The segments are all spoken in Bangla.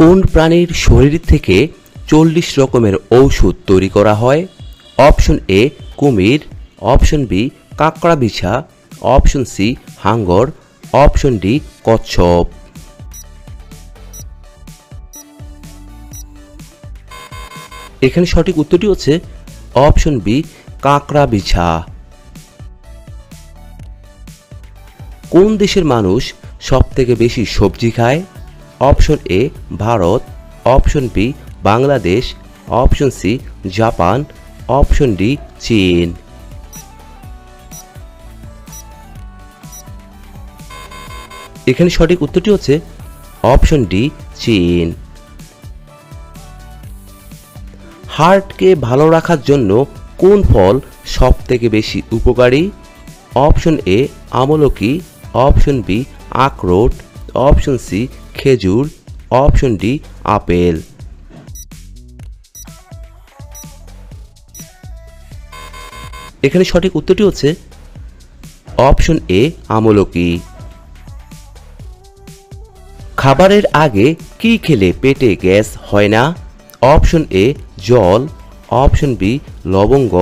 কোন প্রাণীর শরীর থেকে চল্লিশ রকমের ঔষধ তৈরি করা হয়? অপশন এ কুমির, অপশন বি কাঁকড়া বিছা, অপশন সি হাঙ্গর, অপশন ডি কচ্ছপ। এখানে সঠিক উত্তরটি হচ্ছে অপশন বি কাঁকড়া বিছা। কোন দেশের মানুষ সবথেকে বেশি সবজি খায়? Option A Bharat, option B Bangladesh, option C Japan, option D চীন। এখানে সঠিক উত্তরটি হচ্ছে অপশন ডি চীন। হার্টকে ভালো রাখার জন্য কোন ফল সব থেকে বেশি উপকারী? অপশন এ আমলকি, অপশন বি আখরোট, অপশন সি খেজুর অপশন ডি আপেল। এখানে সঠিক উত্তরটি হচ্ছে অপশন এ আমলকি। খাবারের আগে কি খেলে পেটে গ্যাস হয় না? অপশন এ জল। অপশন বি লবঙ্গ।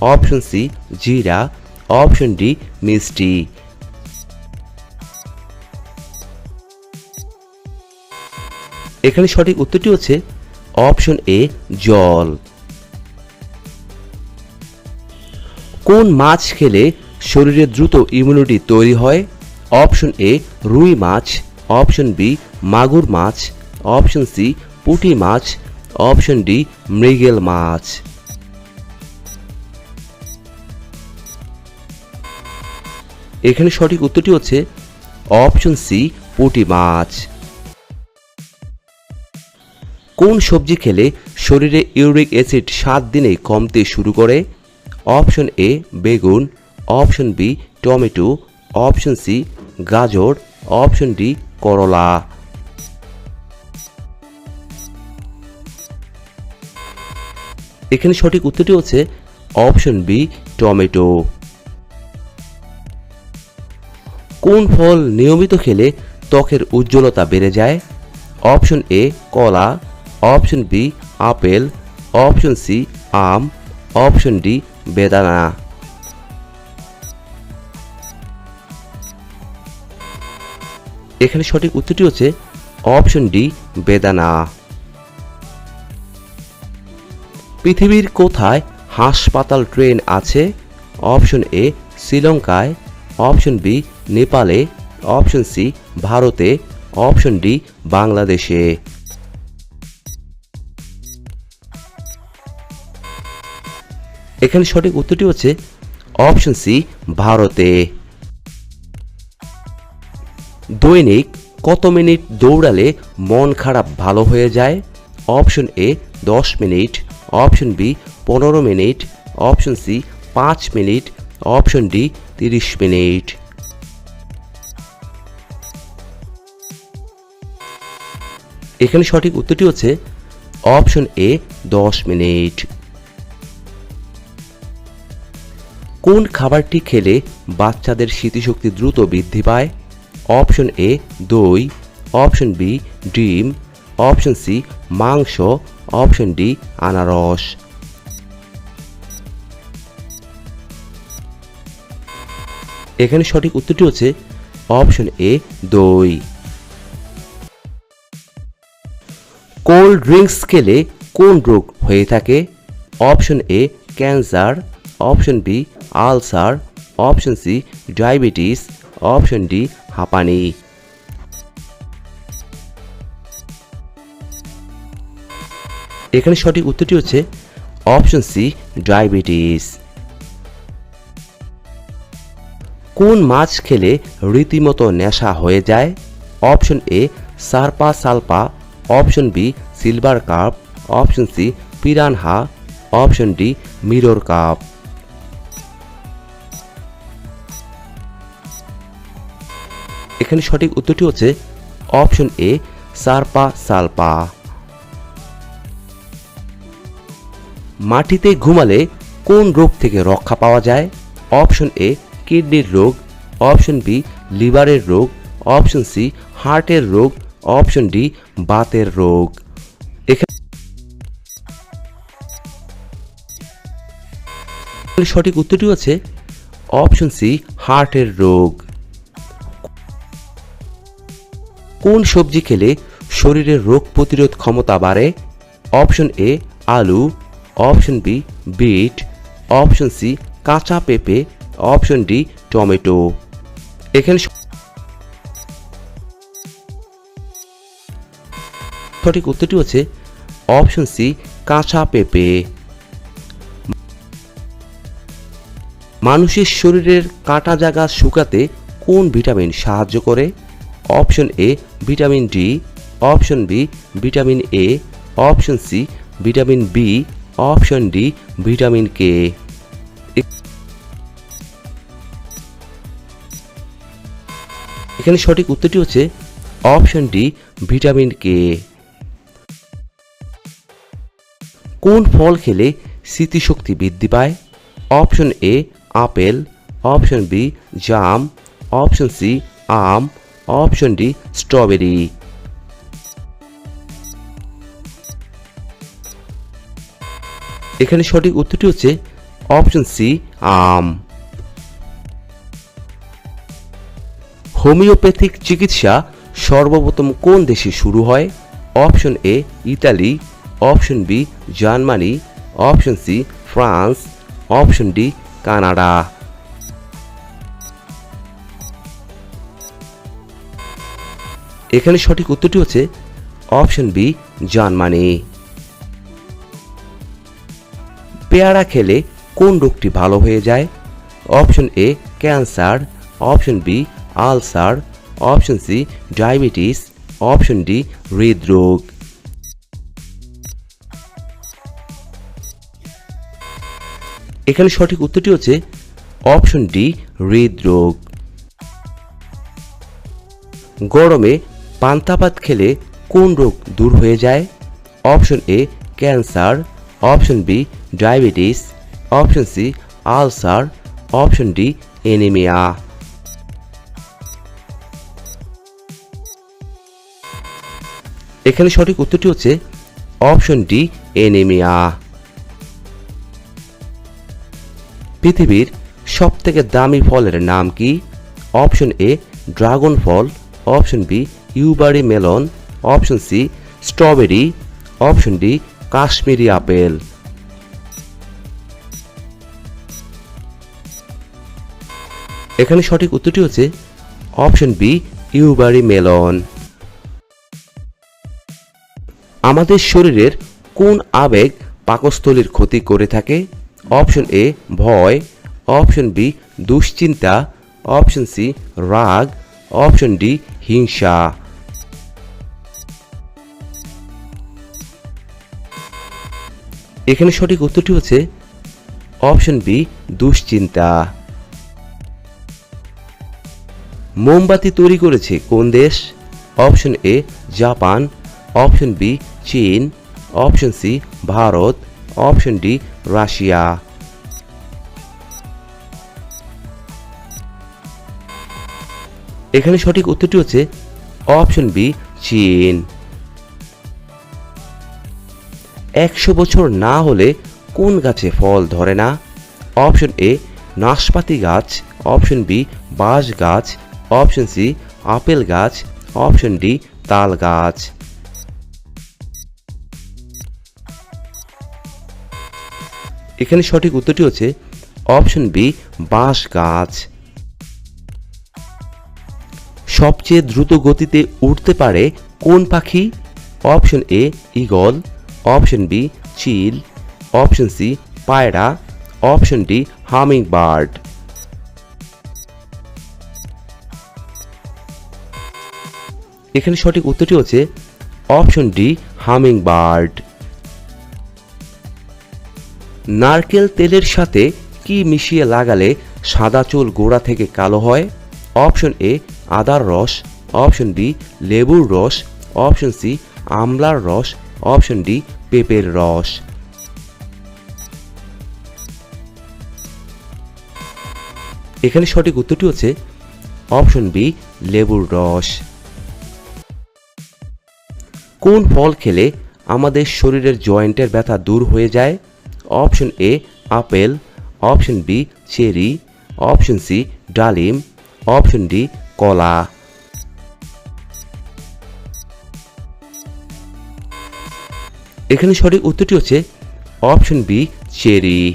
অপশন সি জিরা। অপশন ডি মিষ্টি। এখানে সঠিক উত্তরটি হচ্ছে অপশন এ, জল। কোন মাছ খেলে শরীরে দ্রুত ইমিউনিটি তৈরি হয়? অপশন এ, রুই মাছ, অপশন বি, মাগুর মাছ, অপশন সি, পুঁটি মাছ, অপশন ডি, মৃগেল মাছ। এখানে সঠিক উত্তরটি হচ্ছে অপশন সি, পুঁটি মাছ। কোন সবজি খেলে শরীরে ইউরিক অ্যাসিড সাত দিনে কমতে শুরু করে? অপশন এ বেগুন। Option B tomato. Option C গাজর। অপশন ডি করলা। এখানে সঠিক উত্তরটি হচ্ছে অপশন বি টমেটো। কোন ফল নিয়মিত খেলে ত্বকের উজ্জ্বলতা বেড়ে যায়? অপশন এ কলা। Option B, apple, option C, আম, অপশন ডি, বেদানা। এখানে সঠিক উত্তরটি হচ্ছে অপশন ডি, বেদানা। পৃথিবীর কোথায় হাসপাতাল ট্রেন আছে? অপশন এ, শ্রীলঙ্কায়। অপশন বি, নেপালে। অপশন সি, ভারতে। অপশন ডি, বাংলাদেশে। এখানে সঠিক উত্তরটি হচ্ছে অপশন সি, ভারতে। দৈনিক কত মিনিট দৌড়ালে মন খারাপ ভালো হয়ে যায়? অপশন এ, দশ মিনিট। অপশন বি, পনেরো মিনিট। অপশন সি, পাঁচ মিনিট। অপশন ডি, তিরিশ মিনিট। এখানে সঠিক উত্তরটি হচ্ছে অপশন এ, দশ মিনিট। কোন খাবারটি খেলে বাচ্চাদের স্মৃতিশক্তি দ্রুত বৃদ্ধি পায়? অপশন এ, দই। অপশন বি, ডিম। অপশন সি, মাংস। অপশন ডি, আনারস। এখানে সঠিক উত্তরটি হচ্ছে অপশন এ, দই। কোল্ড ড্রিঙ্কস খেলে কোন রোগ হয়ে থাকে? Option A, cancer. Option B, ulcer, option C, diabetes, option D, হাঁপানি। এখানে সঠিক উত্তরটি হচ্ছে অপশন সি, ডায়াবেটিস। কোন মাছ খেলে রীতিমতো নেশা হয়ে যায়? Option A, সারপা সালপা, option B, silver carp option C, piranha, option D, mirror carp এখানে সঠিক উত্তরটি হচ্ছে অপশন এ, সারপা সালপা। মাটিতে ঘুমালে কোন রোগ থেকে রক্ষা পাওয়া যায়? অপশন এ, কিডনির রোগ। অপশন বি, লিভারের রোগ। অপশন সি, হার্টের রোগ। অপশন ডি, বাতের রোগ। সঠিক উত্তরটি হচ্ছে অপশন সি, হার্টের রোগ। কোন সবজি খেলে শরীরের রোগ প্রতিরোধ ক্ষমতা বাড়ে? অপশন এ আলু। Option B beet. Option C কাঁচা পেঁপে। Option D tomato. এখানে সঠিক উত্তরটি হচ্ছে অপশন সি কাঁচা পেঁপে। মানুষের শরীরের কাটা জায়গা শুকাতে কোন ভিটামিন সাহায্য করে? Option A vitamin D, option B vitamin A, option C vitamin B, option D vitamin K. এখানে সঠিক উত্তরটি হচ্ছে অপশন ডি ভিটামিন কে। কোন ফল খেলে স্মৃতিশক্তি বৃদ্ধি পায়? Option A apple, option B jam, option C আম অপশন ডি স্ট্রবেরি এখানে সঠিক উত্তরটি হচ্ছে অপশন সি আম। হোমিওপ্যাথিক চিকিৎসা সর্বপ্রথম কোন দেশে শুরু হয়? Option A Italy. Option B Germany. Option C France. Option D Canada. এখানে সঠিক উত্তরটি হচ্ছে অপশন বি জার্মানি পেয়ারা খেলে কোন রোগটি ভালো হয়ে যায়? Option A, cancer. Option B, ulcer. Option C, diabetes. Option D, হৃদরোগ। এখানে সঠিক উত্তরটি হচ্ছে অপশন ডি, হৃদরোগ। গরমে পান্তাপাত খেলে কোন রোগ দূর হয়ে যায়? Option A cancer. Option B diabetes. Option C ulcer. Option D anaemia. এখানে সঠিক উত্তরটি হচ্ছে অপশন ডি এনিমিয়া। পৃথিবীর সবথেকে দামি ফলের নাম কি? Option A dragon fall. Option B Yubari melon, option C, strawberry, option D, Kashmiri apple. এখানে সঠিক উত্তরটি হচ্ছে অপশন বি ইউবারি মেলন। আমাদের শরীরের কোন আবেগ পাকস্থলীর ক্ষতি করে থাকে? অপশন এ, ভয়। অপশন বি, দুশ্চিন্তা। অপশন সি, রাগ। অপশন ডি, হিংসা। এখানে সঠিক উত্তরটি হচ্ছে অপশন বি, দুশ্চিন্তা। মোমবাতি তৈরি করেছে কোন দেশ? Option A, Japan. Option C, চীন। Option D, Russia. Option D, Russia. এখানে সঠিক উত্তরটি হচ্ছে অপশন বি, চীন। একশো বছর না হলে কোন গাছে ফল ধরে না? অপশন এ, নাশপাতি গাছ, অপশন বি, বাঁশ গাছ, অপশন সি, আপেল গাছ, অপশন ডি, তাল গাছ। এখানে সঠিক উত্তরটি হচ্ছে অপশন বি, বাঁশ গাছ। সবচেয়ে দ্রুত গতিতে উঠতে পারে কোন পাখি? Option A eagle option B, chill, option C, পায়রা, অপশন ডি হামিং বার্ড এখানে সঠিক উত্তরটি হচ্ছে অপশন ডি হামিং বার্ড নারকেল তেলের সাথে কি মিশিয়ে লাগালে সাদা চুল গোড়া থেকে কালো হয়? অপশন এ, আদার রস। অপশন বি লেবুর রস। অপশন সি, আমলার রস। অপশন ডি পেঁপের রস এখানে সঠিক উত্তরটি হচ্ছে অপশন বি, লেবুর রস। কোন ফল খেলে আমাদের শরীরের জয়েন্টের ব্যথা দূর হয়ে যায়? Option A, apple. Option B, cherry. Option C, ডালিম। অপশন ডি, কলা। এখানে সঠিক উত্তরটি হচ্ছে অপশন বি, চেরি।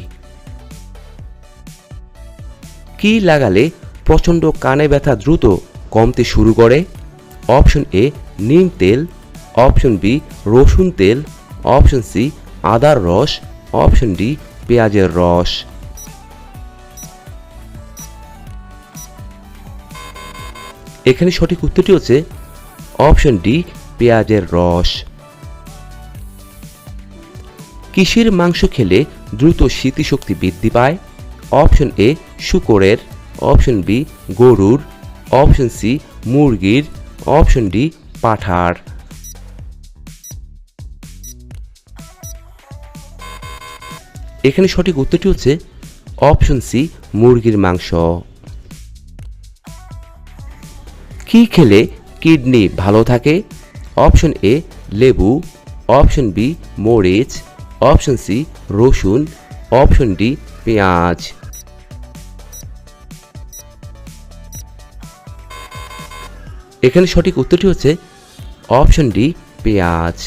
কি লাগালে প্রচণ্ড কানে ব্যথা দ্রুত কমতে শুরু করে? অপশন এ, নিম তেল। অপশন বি, রসুন তেল। অপশন সি, আদার রস। অপশন ডি, পেঁয়াজের রস। এখানে সঠিক উত্তরটি হচ্ছে অপশন ডি, পেঁয়াজের রস। কিসের মাংস খেলে দ্রুত স্মৃতিশক্তি বৃদ্ধি পায়? অপশন এ শুকরের। অপশন বি গরুর। অপশন সি মুরগির। অপশন ডি পাঠার। এখানে সঠিক উত্তরটি হচ্ছে অপশন সি মুরগির মাংস। কি খেলে কিডনি ভালো থাকে? অপশন এ লেবু। অপশন বি মরিচ। অপশন সি, রসুন, অপশন ডি, পেঁয়াজ। এখানে সঠিক উত্তরটি হচ্ছে অপশন ডি, পেঁয়াজ।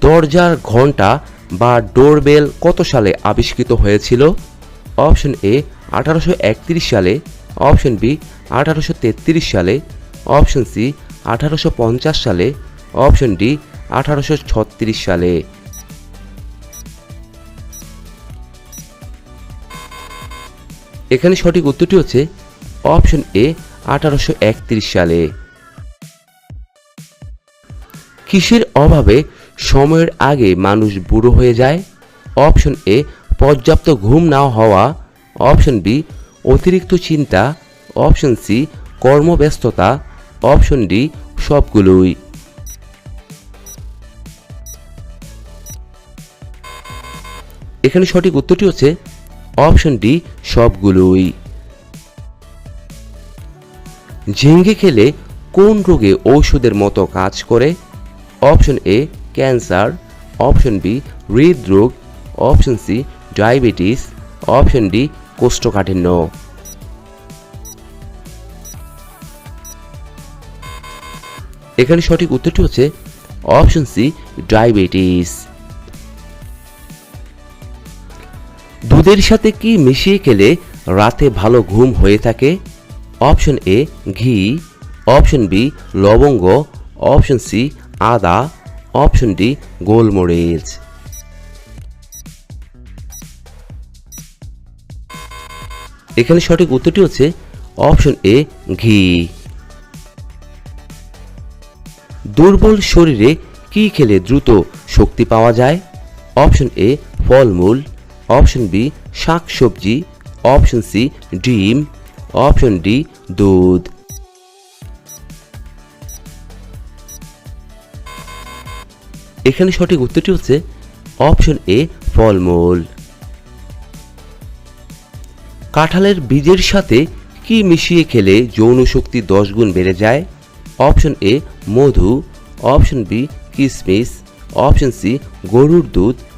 দরজার ঘণ্টা বা ডোরবেল কত সালে আবিষ্কৃত হয়েছিল? অপশন এ, আঠারোশো একত্রিশ সালে। অপশন বি, আঠারোশো তেত্রিশ সালে। অপশন সি, আঠারোশো পঞ্চাশ সালে। অপশন ডি আঠারোশো ছত্রিশ সালে। এখানে সঠিক উত্তরটি হচ্ছে অপশন এ, আঠারোশো একত্রিশ সালে। কিসের অভাবে সময়ের আগে মানুষ বুড়ো হয়ে যায়? অপশন এ, পর্যাপ্ত ঘুম না হওয়া। অপশন বি, অতিরিক্ত চিন্তা। অপশন সি, কর্মব্যস্ততা। অপশন ডি, সবগুলোই। এখানে সঠিক উত্তরটি হচ্ছে অপশন ডি, সবগুলোই। ঝিঙ্গে খেলে কোন রোগে ঔষধের মতো কাজ করে? Option A, cancer. Option B, হৃদরোগ। Option C, diabetes. Option D, কোষ্ঠকাঠিন্য। এখানে সঠিক উত্তরটি হচ্ছে অপশন সি, ডায়াবেটিস। দুধের সাথে কি মিশিয়ে খেলে রাতে ভালো ঘুম হয়ে থাকে? অপশন এ, ঘি। অপশন বি, লবঙ্গ। অপশন সি, আদা। অপশন ডি, গোলমরিচ। এখানে সঠিক উত্তরটি হচ্ছে অপশন এ, ঘি। দুর্বল শরীরে কি খেলে দ্রুত শক্তি পাওয়া যায়? অপশন এ, ফলমূল। অপশন বি, শাক সবজি। অপশন সি, ডিম। অপশন ডি, দুধ। এখানে সঠিক উত্তরটি হচ্ছে অপশন এ, ফলমূল। কাঁঠালের বীজের সাথে কি মিশিয়ে খেলে যৌন শক্তি দশ গুণ বেড়ে যায়? অপশন এ, মধু। অপশন বি, কিসমিস। অপশন সি, গরুর দুধ।